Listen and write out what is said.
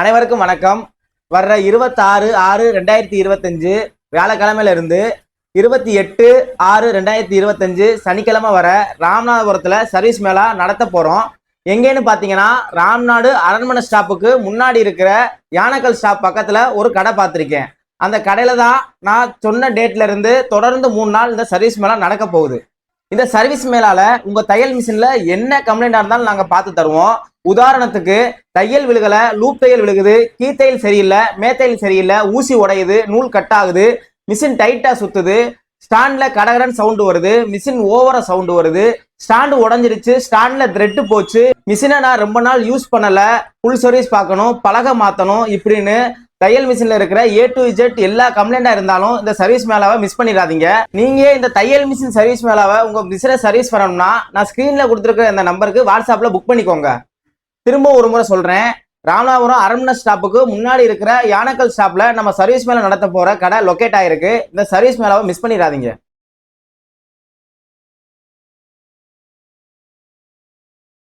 அனைவருக்கும் வணக்கம். வர்ற இருபத்தாறு ஆறு ரெண்டாயிரத்தி இருபத்தஞ்சு வியாழக்கிழமையில இருந்து இருபத்தி எட்டு ஆறு ரெண்டாயிரத்தி இருபத்தஞ்சு சனிக்கிழமை வர ராமநாதபுரத்துல சர்வீஸ் மேலா நடத்த போறோம். எங்கேன்னு பாத்தீங்கன்னா ராம்நாடு அரண்மனை ஸ்டாப்புக்கு முன்னாடி இருக்கிற யானக்கல் ஸ்டாப் பக்கத்துல ஒரு கடை பார்த்துருக்கேன். அந்த கடையில தான் நான் சொன்ன டேட்ல இருந்து தொடர்ந்து மூணு நாள் இந்த சர்வீஸ் மேலா நடக்க போகுது. இந்த சர்வீஸ் மேலால உங்க தையல் மிஷின்ல என்ன கம்ப்ளைண்டா இருந்தாலும் நாங்க பார்த்து தருவோம். உதாரணத்துக்கு தையல் விழுகல லூப் தையல் விழுகுது கீத்தையல் சரியில்லை மேத்தையல் சரியில்லை ஊசி உடையுது நூல் கட் ஆகுது மிஷின் டைட்டா சுத்துது ஸ்டாண்ட்ல கடகடன் சவுண்டு வருது மிஷின் ஓவரா சவுண்டு வருது ஸ்டாண்டு உடஞ்சிருச்சு ஸ்டாண்ட்ல த்ரெட்டு போச்சு மிஷினை நான் ரொம்ப நாள் யூஸ் பண்ணல ஃபுல் சர்வீஸ் பார்க்கணும் பலகை மாத்தணும் இப்படின்னு தையல் மிஷின்ல இருக்கிற ஏ டு இஜெட் எல்லா கம்ப்ளைண்டா இருந்தாலும் இந்த சர்வீஸ் மேலாவை மிஸ் பண்ணிடாதீங்க. நீங்கள் இந்த தையல் மிஷின் சர்வீஸ் மேலாவை உங்க மிஷினை சர்வீஸ் பண்ணணும்னா நான் ஸ்கிரீன்ல கொடுத்துருக்கிற இந்த நம்பருக்கு வாட்ஸ்அப்ல புக் பண்ணிக்கோங்க. திரும்ப ஒரு முறை சொல்றேன். ராமநாதபுரம் அரண்மனை ஸ்டாப்புக்கு முன்னாடி இருக்கிற யானக்கல் ஸ்டாப்ல நம்ம சர்வீஸ் மேல நடத்த போற கடை லொக்கேட் ஆயிருக்கு. இந்த சர்வீஸ் மேலாவை மிஸ் பண்ணிடாதீங்க.